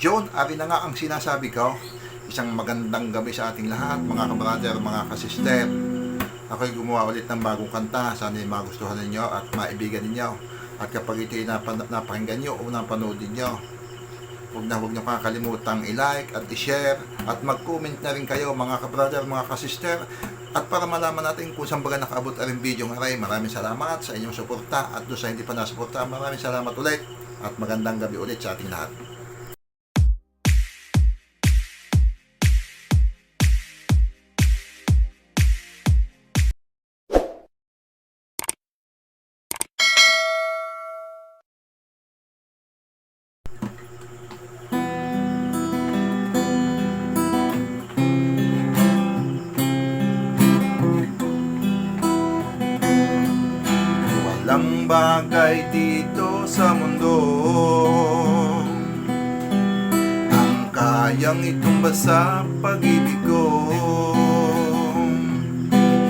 Yun, ari na nga ang sinasabi ko. Isang magandang gabi sa ating lahat, mga kabrother, mga kasister. Ako'y gumawa ulit ng bagong kanta. Sana magustuhan ninyo at maibigan ninyo. At kapag ito'y napan- napakinggan nyo o napanood ninyo, huwag na huwag nyo kakalimutan i-like at i-share at mag-comment na rin kayo mga kabrother, mga kasister at para malaman natin kung saan baga nakaabot ang video ng aray, maraming salamat sa inyong suporta at doon sa hindi pa nasuporta, maraming salamat ulit at magandang gabi ulit sa ating lahat. Walang bagay dito sa mundo. Ang kayang itumba sa pag-ibig ko.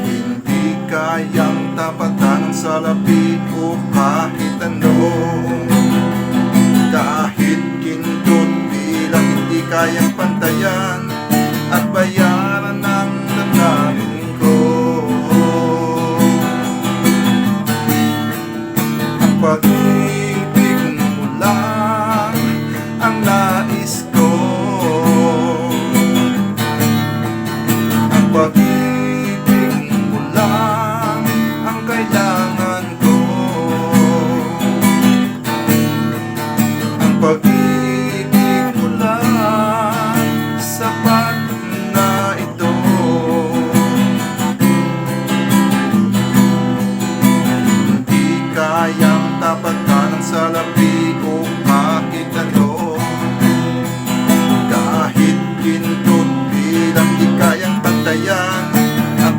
Hindi kayang tapatan ng salapi o kahit ano. Kahit kindot bilang hindi kayang pantayan At bayaran lang ang nais ko. Ang pag-ibig mo lang ang kailangan ko. Ang pag-ibig mo lang na ito. Hindi tapat ka ng salapi.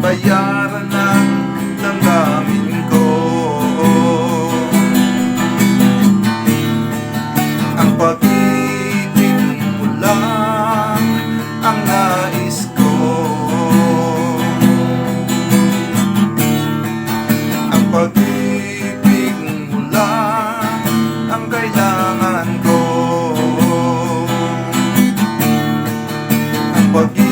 bayaran ng damdamin ko. Ang pag-ibig mo lang ang nais ko. Ang pag-ibig mo lang ang kailangan ko. Ang pag